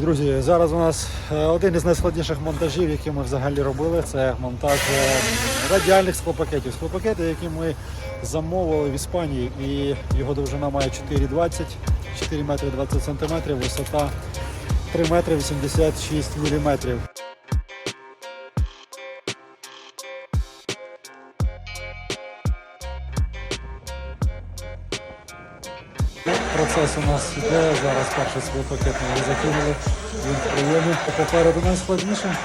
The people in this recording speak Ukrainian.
Друзі, зараз у нас е, один із найскладніших монтажів, які ми взагалі робили, це монтаж е, радіальних склопакетів. Склопакети, які ми замовили в Іспанії, і його довжина має 4,20, 4 метри 20 сантиметрів, висота 3 метри 86 міліметрів. Процес у нас іде. Зараз перший свій пакет ми його закинули. Він в прийомі. Попереду найскладніше.